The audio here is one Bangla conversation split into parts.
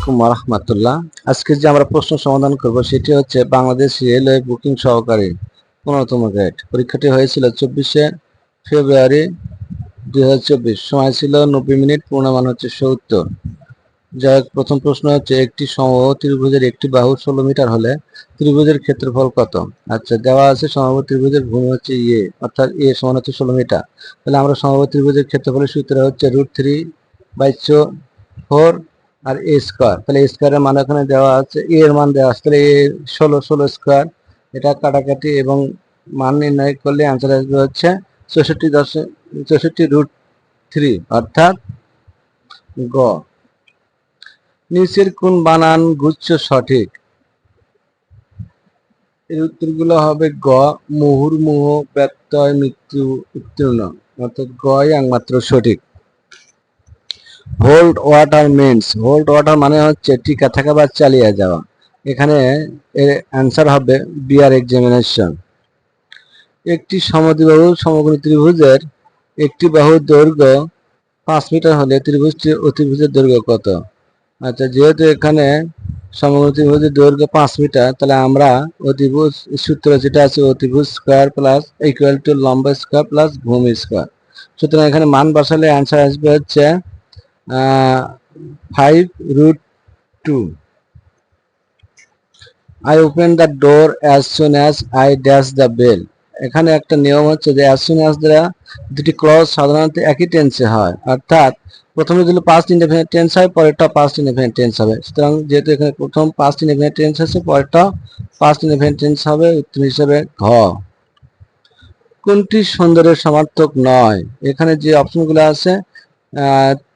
আলাইকুম রহমতুল্লাহ আজকে যে আমরা প্রশ্ন সমাধান করব, সেটি হচ্ছে বাংলাদেশ রেলওয়ে বুকিং সহকারী পনেরোতম গ্রেড। পরীক্ষাটি হয়েছিল চব্বিশে ফেব্রুয়ারি দু হাজার চব্বিশ। সময় ছিল নব্বই মিনিট, পূর্ণমান হচ্ছে সত্তর। হোক, প্রথম প্রশ্ন হচ্ছে, একটি সমবাহু ত্রিভুজের একটি বাহু ষোলো মিটার হলে ত্রিভুজের ক্ষেত্রফল কত? আচ্ছা দেওয়া আছে সমবাহু ত্রিভুজের ভূমি হচ্ছে ইয়ে অর্থাৎ এ সমান হচ্ছে ষোলো মিটার। তাহলে আমরা সমবাহু ত্রিভুজের ক্ষেত্রফলের সূত্র হচ্ছে রুট থ্রি বাই ফোর আর এ স্কোয়ার, তাহলে এ স্কোয়ারের মান এখানে দেওয়া আছে, এ এর মান দেওয়া আছে, তাহলে এ ষোলো ষোলো স্কোয়ার, এটা কাটাকাটি এবং মান নির্ণয় করলে অ্যান্সার আসবে হচ্ছে চৌষট্টি দশ, চৌষট্টি রুট থ্রি অর্থাৎ গ। নিচের কোন বানান গুচ্ছ সঠিক? এর উত্তরগুলো হবে গ, মুহুর্মুহ, ব্যত্যয়, মৃত্যু, উত্তীর্ণ, অর্থাৎ গই একমাত্র সঠিক। Hold water means hold water মানে হচ্ছে টিকা থাকা বা চালিয়ে যাওয়া। এখানে এর অ্যান্সার হবে বিআর এক্সামিনেশন একটি সমদ্বিবাহু সমগ্র ত্রিভুজের একটি বাহুর দৈর্ঘ্য পাঁচ মিটার হলে ত্রিভুজটির অতিভুজের দৈর্ঘ্য কত? আচ্ছা যেহেতু এখানে সমকোণী ত্রিভুজের দৈর্ঘ্য পাঁচ মিটার, তাহলে আমরা অতিভুজ সূত্র যেটা আছে, অতিভুজ স্কোয়ার প্লাস ইকুয়াল টু লম্বা স্কোয়ার প্লাস ভূমি স্কোয়ার সুতরাং এখানে মান বসালে অ্যান্সার আসবে হচ্ছে five root two I open the door as soon as I dash the bell এখানে একটা নিয়ম হচ্ছে যে অ্যাজ সুন অ্যাজ দ্বারা দুটি ক্লজ সাধারণত একই টেন্সে হয়। অর্থাৎ প্রথমে যদি পাস্ট ইনডেফিনিট টেন্স হয়, পরেরটা পাস্ট ইনডেফিনিট টেন্স হবে। সুতরাং যেহেতু এখানে প্রথম পাস্ট ইনডেফিনিট টেন্স আছে পরেরটা পাস্ট ইনডেফিনিট টেন্স হবে উত্তর হিসেবে ঘ। কোনটি সুন্দরের সমার্থক নয়? এখানে যে অপশনগুলো আছে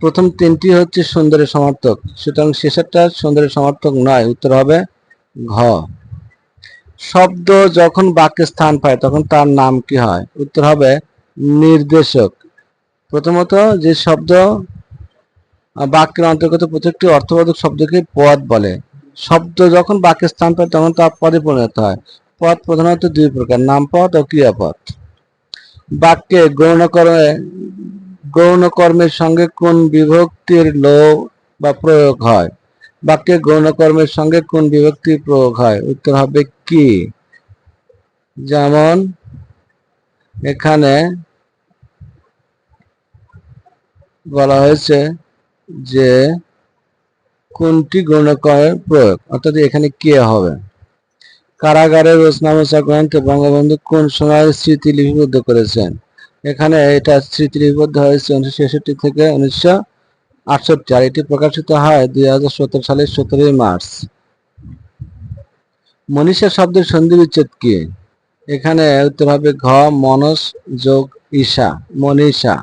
প্রথম তিনটি হচ্ছে সুন্দরের সমার্থক। সুতরাং শেষেরটা সুন্দরের সমার্থক নয়, উত্তর হবে ঘ। শব্দ যখন বাক্যে স্থান পায়, তখন তার নাম কি হয়? উত্তর হবে নির্দেশক। প্রথমত যে শব্দ বাক্যের অন্তর্গত প্রত্যেকটি অর্থবোধক শব্দকে পদ বলে। শব্দ যখন বাক্যে স্থান পায়, তখন তা পদে পরিণত হয়। পদ প্রধানত দুই প্রকার, নামপদ ও ক্রিয়াপদ। বাক্যে গৌণকর্মে গৌণকর্মের সঙ্গে কোন বিভক্তির লো বা প্রয়োগ হয়? বাক্যে গৌণকর্মের সঙ্গে কোন বিভক্তির প্রয়োগ হয়? উত্তর হবে কি? যেমন, এখানে বলা হয়েছে যে কোনটি গৌণকর্মের প্রয়োগ? অর্থাৎ এখানে কে হবে? কারাগারের রোজনামসা গ্রন্থে, বঙ্গবন্ধু কোন সময়ের স্মৃতি লিপিবদ্ধ করেছেন? এখানে এটা স্মৃতি লিপিবদ্ধ হয়েছে উনিশশো ছেষট্টি থেকে উনিশশো আটষট্টি, আর এটি প্রকাশিত হয় দুই হাজার সতেরো সালের সতেরোই মার্চ। মনীষা শব্দের সন্ধি বিচ্ছেদ কি? এখানে উত্তর হবে ঘ, মনস যোগ ঈশা, মনীষা।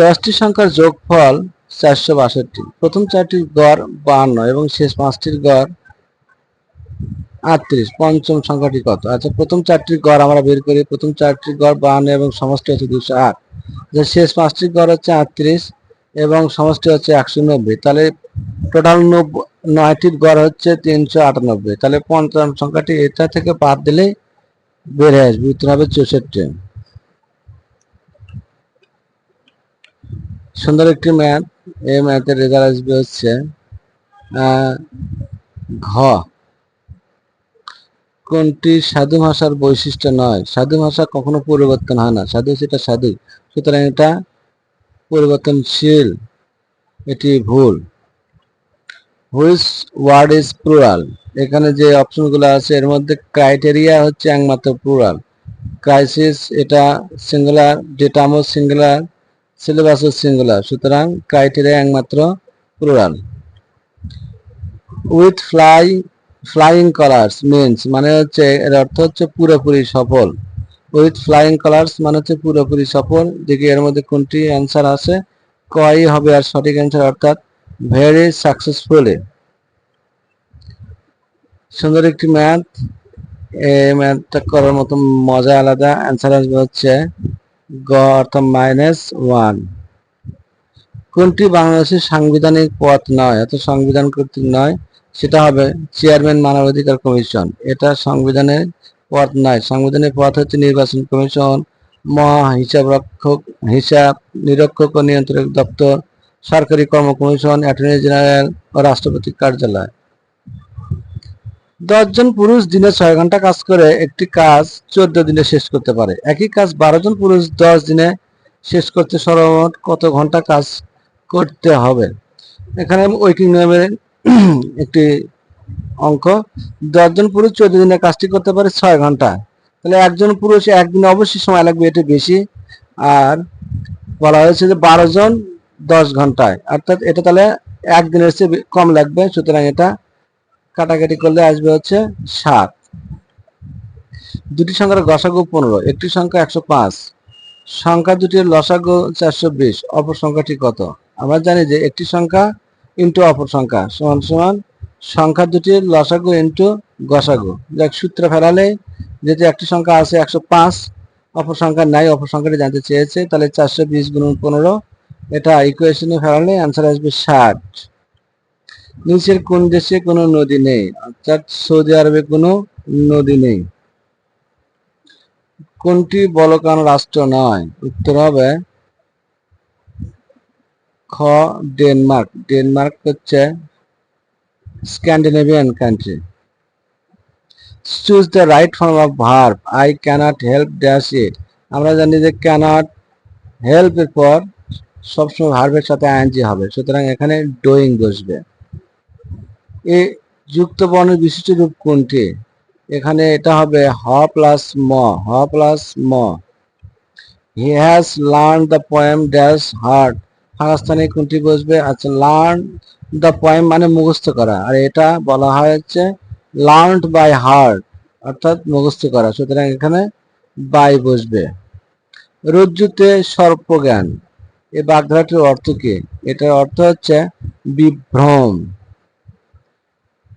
দশটি সংখ্যার যোগফল চারশো বাষট্টি। প্রথম চারটির গড় বাহান্ন এবং শেষ পাঁচটির গড় আটত্রিশ, পঞ্চম সংখ্যাটি কত? আচ্ছা প্রথম চারটির গড় আমরা বের করি। প্রথম চারটির গড় বাহান্ন এবং সমষ্টি হচ্ছে দুশো আট। যে শেষ পাঁচটির গড় হচ্ছে আটত্রিশ এবং সমষ্টি হচ্ছে একশো নব্বই। তাহলে টোটাল নয়টির গড় হচ্ছে তিনশো আটানব্বই। তাহলে পঞ্চম সংখ্যাটি এটা থেকে বাদ দিলেই বেড়ে আসবে, উত্তর হবে চৌষট্টি। সুন্দর একটি ম্যাথ এই ম্যাথের রেজাল্ট আসবে হচ্ছে ঘ। কোনটি সাধু ভাষার বৈশিষ্ট্য নয়? সাধু ভাষা কখনো পরিবর্তন হয় না। সাধু সেটা সাধু। সুতরাং এটা পরিবর্তনশীল। এটি ভুল। হুইচ ওয়ার্ড ইজ প্লুরাল এখানে যে অপশনগুলো আছে, এর মধ্যে ক্রাইটেরিয়া হচ্ছে একমাত্র প্লুরাল ক্রাইসিস এটা সিঙ্গুলার ডেটামো সিঙ্গুলার সিলেবাসও সিঙ্গুলার সুতরাং ক্রাইটেরিয়া একমাত্র plural with fly flying colours means মানে হচ্ছে, এর অর্থ হচ্ছে পুরোপুরি সফল। উইথ ফ্লাইং কালার্স মানে হচ্ছে পুরোপুরি সফল দেখি এর মধ্যে কোনটি অ্যান্সার আছে? কয় হবে আর সঠিক অ্যান্সার অর্থাৎ ভেরি সাকসেসফুলি সুন্দর একটি ম্যাথ এই ম্যাথটা করার মতো মজা আলাদা। অ্যান্সার আসবে হচ্ছে গ অর্থাৎ মাইনাস ওয়ান কোনটি বাংলাদেশের সাংবিধানিক পথ নয়, অর্থাৎ সংবিধান কর্তৃক নয় সেটা হবে চেয়ারম্যান মানবাধিকার কমিশন এটা সংবিধানের পথ নয়। সংবিধানের পথ হচ্ছে নির্বাচন কমিশন, মহা হিসাব রক্ষক, হিসাব নিরক্ষক ও নিয়ন্ত্রক দপ্তর, সরকারি কর্ম কমিশন, অ্যাটর্নি জেনারেল ও রাষ্ট্রপতি কার্যালয়। দশজন পুরুষ দিনে ছয় ঘণ্টা কাজ করে, একটি কাজ চোদ্দ দিনে শেষ করতে পারে। একই কাজ বারো জন পুরুষ দশ দিনে শেষ করতে সর্বমোট কত ঘণ্টা কাজ করতে হবে? এখানে ওয়েকিং নিয়মের একটি অঙ্ক। দশজন পুরুষ চোদ্দ দিনে কাজটি করতে পারে ছয় ঘণ্টা। তাহলে একজন পুরুষ একদিনে অবশ্যই সময় লাগবে, এটা বেশি। আর বলা হয়েছে যে বারো জন দশ ঘন্টায়। অর্থাৎ এটা তাহলে একদিনের চেয়ে কম লাগবে, সুতরাং এটা কাটাকাটি করলে আসবে হচ্ছে সাত। দুটি সংখ্যার গসাগু পনেরো, একটি সংখ্যা একশো পাঁচ। সংখ্যা দুটির লসাগু চারশো বিশ, অপর সংখ্যাটি কত? আমরা জানি যে একটি সংখ্যা ইন্টু অপর সংখ্যা, সমান সমান সংখ্যা দুটির লসাগু ইন্টু গসাগু। যাক, সূত্র ফেরালে যেহেতু একটি সংখ্যা আছে একশো পাঁচ, অপর সংখ্যা নাই, অপর সংখ্যাটি জানতে চেয়েছে, তাহলে চারশো বিশ গুণ পনেরো, এটা ইকুয়েশনে ফেলালে অ্যান্সার আসবে ষাট। নিচের কোন দেশে কোনো নদী নেই? অর্থাৎ সৌদি আরবে কোনো নদী নেই। কোনটি বলকান রাষ্ট্র নয়? উত্তর হবে খ ডেনমার্ক ডেনমার্ক হচ্ছে Scandinavian country choose the right form of verb I cannot help dash it আমরা জানি যে ক্যানট হেল্প এর পর সবসময় ভার্বের সাথে আইএনজি হবে। সুতরাং এখানে ডুইং বসবে। এ যুক্ত বর্ণের বিশিষ্ট রূপ কোনটি? এখানে এটা হবে হ প্লাস ম। হ প্লাস ম। He has learn the poem dash heart ফাঁকাস্থানে কোনটি বসবে? আচ্ছা লার্ন দ্য পয়েম মানে মুখস্থ করা। আর এটা বলা হয় লার্নড বাই হার্ট অর্থাৎ মুখস্থ করা। সুতরাং এখানে বাই বসবে। রজ্জুতে সর্পজ্ঞান। এই বাগধারাটির অর্থ কি? এটার অর্থ হচ্ছে বিভ্রম।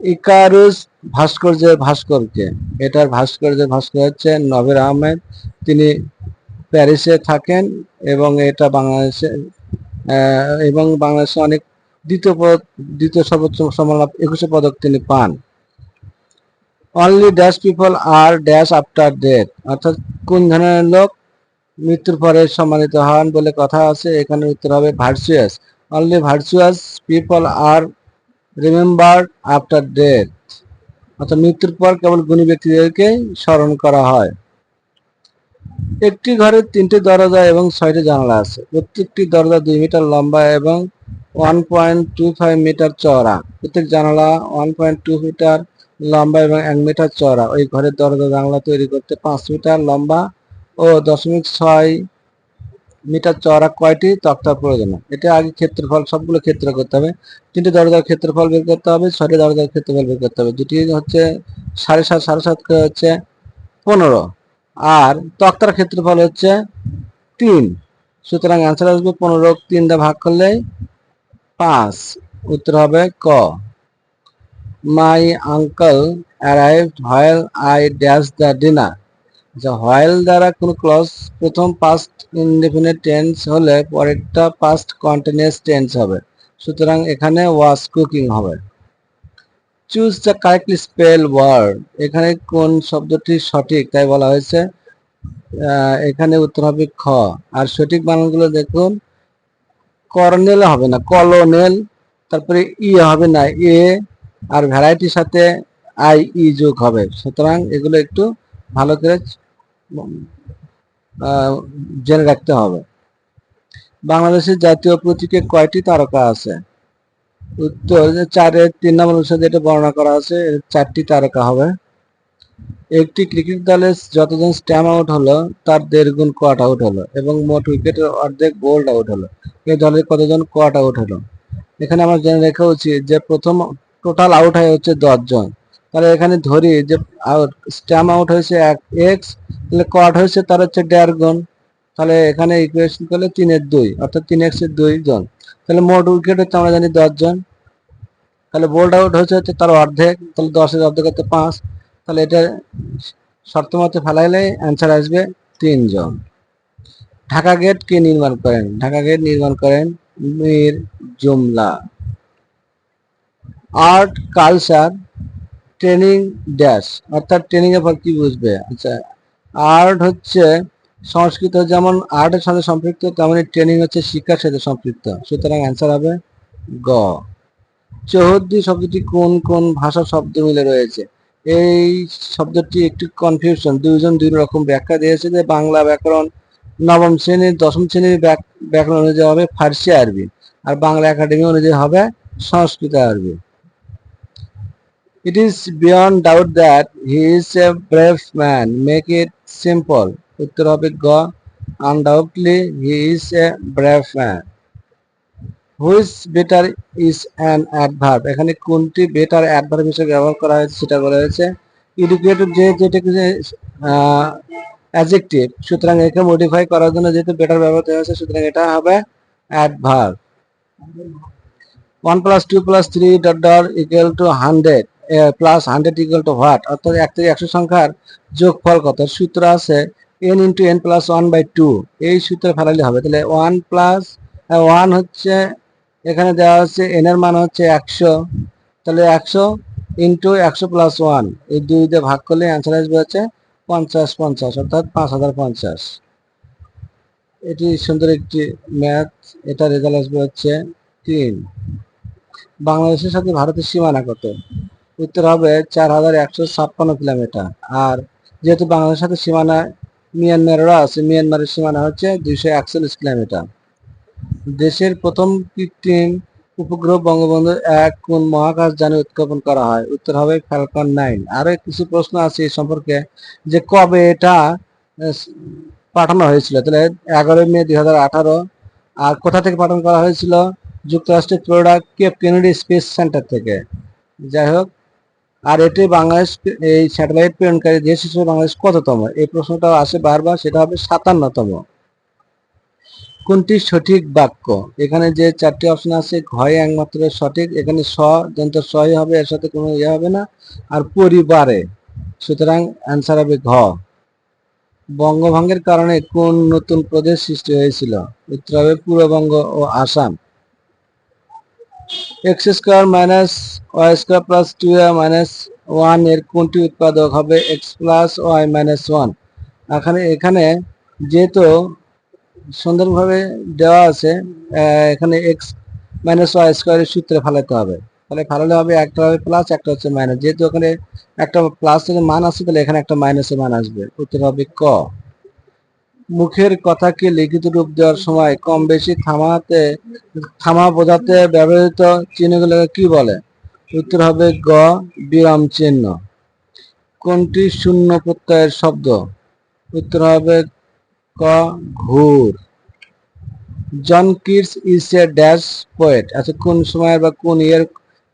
ইকারুস ভাস্কর্যের ভাস্করকে এটার ভাস্কর্যের ভাস্কর হচ্ছে নভের আহমেদ। তিনি প্যারিসে থাকেন এবং এটা বাংলাদেশে এবং বাংলাদেশে অনেক দ্বিতীয় পদ, দ্বিতীয় সর্বোচ্চ সম্মান একুশে পদক তিনি পান। Only dash people are dash after death অর্থাৎ কোন ধরনের লোক মৃত্যুর পরে সম্মানিত হন বলে কথা আছে, এখানে উত্তর হবে virtuous. Only virtuous people are remember after death অর্থাৎ মৃত্যুর পর কেবল গুণী ব্যক্তিদেরকে স্মরণ করা হয়। একটি ঘরে তিনটি দরজা এবং ছয়টি জানালা আছে। প্রত্যেকটি দরজা দুই মিটার লম্বা এবং one point two five metre চওড়া। প্রত্যেক জানালা ওয়ান পয়েন্ট টু মিটার লম্বা এবং এক মিটার চওড়া। ওই ঘরের দরজা জানালা তৈরি করতে পাঁচ মিটার লম্বা ও দশমিক ছয় মিটার চওড়া কয়টি তক্তার প্রয়োজন? এটা আগে ক্ষেত্রফল, সবগুলো ক্ষেত্র করতে হবে। তিনটি দরজার ক্ষেত্রফল বের করতে হবে, ছয়টি দরজার ক্ষেত্রফল বের করতে হবে। দুটি হচ্ছে সাড়ে সাত সাড়ে সাত হচ্ছে পনেরো। আর তক্তার ক্ষেত্রফল হচ্ছে তিন। সুতরাং অ্যান্সার আসবে পনেরো তিন দা ভাগ করলে পাঁচ। উত্তর হবে ক। My uncle arrived while I dash the dinner আচ্ছা হোয়াইল দ্বারা কোনো ক্লস প্রথম পাস্ট ইনডেফিনিট টেন্স হলে পরেরটা পাস্ট কন্টিনিউয়াস টেন্স হবে। সুতরাং এখানে ওয়াজ কুকিং হবে। Choose the correctly spell word এখানে কোন শব্দটি সঠিক তাই বলা হয়েছে। এখানে উত্তর হবে খ। আর সঠিক বানানগুলো দেখুন। কর্নেল হবে না, কলোনেল। তারপরে ই হবে না, এ। আর ভ্যারাইটির সাথে আই, ই যোগ হবে। সুতরাং এগুলো একটু ভালো করে জেনে রাখতে হবে। বাংলাদেশের জাতীয় প্রতীকে কয়টি তারকা আছে? উত্তর যে চারের তিন নম্বর অনুসারে যেটা বর্ণনা করা আছে চারটি তারকা হবে। একটি ক্রিকেট দলের যতজন স্ট্যাম্প আউট হলো, তার দেড় গুণ কোয়াট আউট হলো এবং মোট উইকেটের অর্ধেক বোল্ড আউট হলো। এই দলের কতজন কোয়াট আউট হলো? এখানে আমার জেনে রাখা উচিত যে প্রথম টোটাল আউট হয় হচ্ছে দশজন তাহলে এখানে ধরি যে স্ট্যাম্প আউট হয়েছে এক এক্স তাহলে কোয়াট হয়েছে তার হচ্ছে দেড় গুণ। তাহলে এখানে ইকুয়েশন করলে তিনের দুই, অর্থাৎ তিন এক্সের দুই জন। তাহলে মোট উইকেট হচ্ছে আমরা জানি দশ জন। তাহলে বোল্ড আউট হচ্ছে হচ্ছে তার অর্ধেক, তাহলে দশের অর্ধেক হচ্ছে পাঁচ। তাহলে এটা শর্ত মতে ফেলাইলে অ্যান্সার আসবে তিনজন ঢাকা গেট কে নির্মাণ করেন? ঢাকা গেট নির্মাণ করেন Mir Jumla. Art culture training dash অর্থাৎ ট্রেনিং এর পর কি বুঝবে? আচ্ছা আর্ট হচ্ছে সংস্কৃত যেমন আর্টের সাথে সম্পৃক্ত, তেমনি ট্রেনিং হচ্ছে শিক্ষার সাথে সম্পৃক্ত সুতরাং অ্যান্সার হবে গ চৌহদ্দি শব্দটি কোন কোন ভাষা শব্দ মিলে রয়েছে এই শব্দটি একটু কনফিউশন দুইজন দুই রকম ব্যাখ্যা দিয়েছে যে বাংলা ব্যাকরণ নবম শ্রেণির দশম শ্রেণির ব্যাক- ব্যাকরণ অনুযায়ী হবে ফার্সি আরবি, আর বাংলা একাডেমি অনুযায়ী হবে সংস্কৃত আরবি It is beyond doubt that he is a brave man. Make it simple. উত্তর হবে গ। Undoubtedly, he is a brave man. Which better is an adverb এখানে কোনটি বেটার অ্যাডভার্ব হিসেবে ব্যবহার করা হয়েছে সেটা বলা হয়েছে। এডুকেটেড যে যেটাকে অ্যাজেক্টিভ সুতরাং একে মডিফাই করার জন্য যেহেতু বেটার ব্যবহৃত হয়েছে সুতরাং এটা হবে adverb one plus two plus three dot dot equal to hundred plus hundred equal to what অর্থাৎ এক থেকে একশো সংখ্যার যোগফল কত? সূত্র আছে N into N plus one by two এই সূত্রে ফেলালে হবে। তাহলে ওয়ান প্লাস ওয়ান হচ্ছে, এখানে দেওয়া হচ্ছে এন এর মান হচ্ছে একশো। তাহলে একশো ইন্টু একশো প্লাস ওয়ান এই দুই দিয়ে ভাগ করলে অ্যান্সার আসবে হচ্ছে পঞ্চাশ পঞ্চাশ, অর্থাৎ পাঁচ হাজার পঞ্চাশ। এটি সুন্দর একটি ম্যাথ এটা রেজাল্ট আসবে হচ্ছে তিন। বাংলাদেশের সাথে ভারতের সীমানা কত? উত্তর হবে চার হাজার একশো ছাপ্পান্ন কিলোমিটার। আর যেহেতু বাংলাদেশের সাথে সীমানা মিয়ানমারেরও আছে, মিয়ানমারের সীমানা হচ্ছে দুইশো একচল্লিশ কিলোমিটার। দেশের প্রথম কৃত্রিম উপগ্রহ বঙ্গবন্ধু এক কোন মহাকাশ যানে উৎক্ষেপণ করা হয়? উত্তর হবে ফ্যালকন নাইন আরও কিছু প্রশ্ন আছে এই সম্পর্কে, যে কবে এটা পাঠানো হয়েছিল? তাহলে এগারোই মে দুই হাজার আঠারো। আর কোথা থেকে পাঠানো করা হয়েছিল? যুক্তরাষ্ট্রের Florida Cape Kennedy space centre থেকে। যাই হোক আর এটি বাংলাদেশ এই স্যাটেলাইট প্রেরণকারী দেশ হিসেবে বাংলাদেশ কততম? এই প্রশ্নটাও আসে বারবার, সেটা হবে সাতান্নতম। কোনটি সঠিক বাক্য? এখানে যে চারটি অপশন আছে, ঘয়ে একমাত্র সঠিক, এখানে স যন্ত্র সই হবে, এর সাথে কোনো ইয়ে হবে না। আর পরিবারে, সুতরাং অ্যান্সার হবে ঘ। বঙ্গভঙ্গের কারণে কোন নতুন প্রদেশ সৃষ্টি হয়েছিল? উত্তর হবে পূর্ববঙ্গ ও Assam. X square minus Y square plus two A minus ওয়ানের কোনটি উৎপাদক হবে? X plus Y minus one এখানে এখানে যেহেতু সুন্দরভাবে দেওয়া আছে এখানে এক্স মাইনাস ওয়াই স্কোয়ারের সূত্রে ফালাতে হবে। তাহলে ফালালে হবে একটা হবে প্লাস একটা হচ্ছে মাইনাস যেহেতু ওখানে একটা প্লাস মান আছে, তাহলে এখানে একটা মাইনাসের মান আসবে। উত্তর হবে ক। মুখের কথাকে লিখিত রূপ দেওয়ার সময় কম বেশি থামাতে, থামা বোঝাতে ব্যবহৃত চিহ্নগুলোকে কি বলে? উত্তর হবে গ, বিরাম চিহ্ন। কোনটি শূন্য প্রত্যয়ের শব্দ? উত্তর হবে ক, ঘুর। John Keats is a dash poet. আচ্ছা কোন সময়ের বা কোন ইয়ের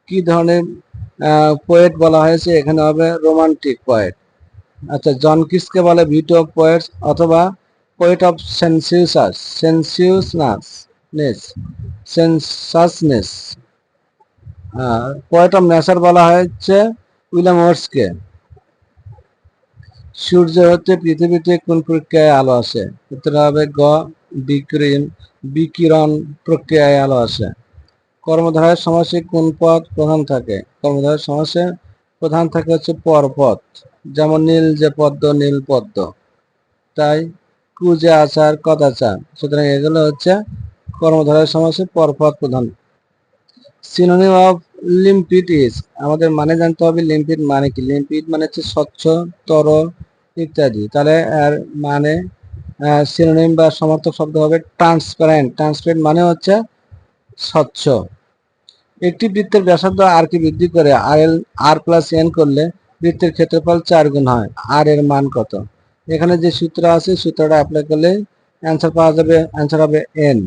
কি ধরনের পোয়েট বলা হয়েছে? এখানে হবে রোমান্টিক পোয়েট। আচ্ছা জন কিডসকে বলে ভিটো পোয়েটস অথবা poet of sensuous sensuousness sensuousness poet of nature বলা হয়েছে উইলিয়াম ওয়ার্সকে। সূর্য হতে পৃথিবীতে কোন প্রক্রিয়ায় আলো আসে? উত্তর হবে গ, বিকিরণ বিকিরণ প্রক্রিয়ায় আলো আসে। কর্মধারের সমাসে কোন পদ প্রধান থাকে? কর্মধারের সমাসে প্রধান থাকে হচ্ছে পরপদ যেমন নীল যে পদ্ম, নীল পদ্ম। তাই কুজে আচার কদাচার সুতরাং এগুলো হচ্ছে কর্মধারের সমাসে পরপদ প্রধান। সিনোনিম অফ লিম্পিড ইজ আমাদের মানে জানতে হবে লিম্পিড মানে কি? লিম্পিড মানে হচ্ছে স্বচ্ছ, তর ইত্যাদি। তাহলে এর মানে সিনোনিম বা সমর্থক শব্দ হবে ট্রান্সপারেন্ট ট্রান্সপারেন্ট মানে হচ্ছে স্বচ্ছ। একটি বৃত্তের ব্যাসার্ধ আর কে বৃদ্ধি করে আর এল আর প্লাস এন করলে বৃত্তের ক্ষেত্রফল চার গুণ হয়। আর এর মান কত? এখানে যে সূত্র আছে, সূত্রটা অ্যাপ্লাই করলে অ্যান্সার পাওয়া যাবে অ্যান্সার হবে N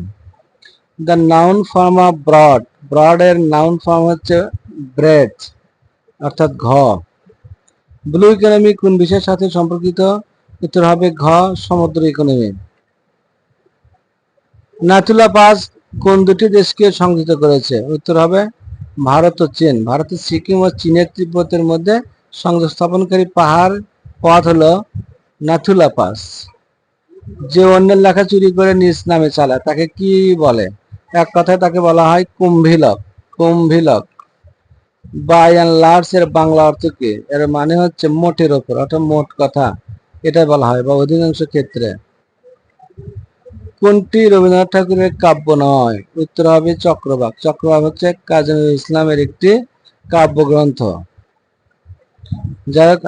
the noun form of broad broad এর নাউন ফর্ম হচ্ছে ব্রেড অর্থাৎ ঘ। ব্লু ইকোনমি কোন বিষয়ের সাথে সম্পর্কিত? উত্তর হবে ঘ, সমুদ্র ইকোনমি নাথুলা পাস কোন দুটি দেশকে সংযুক্ত করেছে? উত্তর হবে ভারত ও চীন। ভারতের সিকিম ও চীনের তিব্বতের মধ্যে সংযোগ স্থাপনকারী পাহাড় পথ হলো নাথুলা পাস। যে অন্যের লেখা চুরি করে নিজ নামে চালায়, তাকে কি বলে? এক কথায় তাকে বলা হয় কুম্ভিলক কুম্ভিলক। বাই অ্যান্ড লার্জ এর বাংলা অর্থ কি? এর মানে হচ্ছে মোটের ওপর, অর্থাৎ মোট কথা। এটা বলা হয়, বা অধিকাংশ ক্ষেত্রে। কোনটি রবীন্দ্রনাথ ঠাকুরের কাব্য নয়? উত্তর হবে চক্রবাক। চক্রবাক হচ্ছে কাজী ইসলামের একটি কাব্যগ্রন্থ। যাই হোক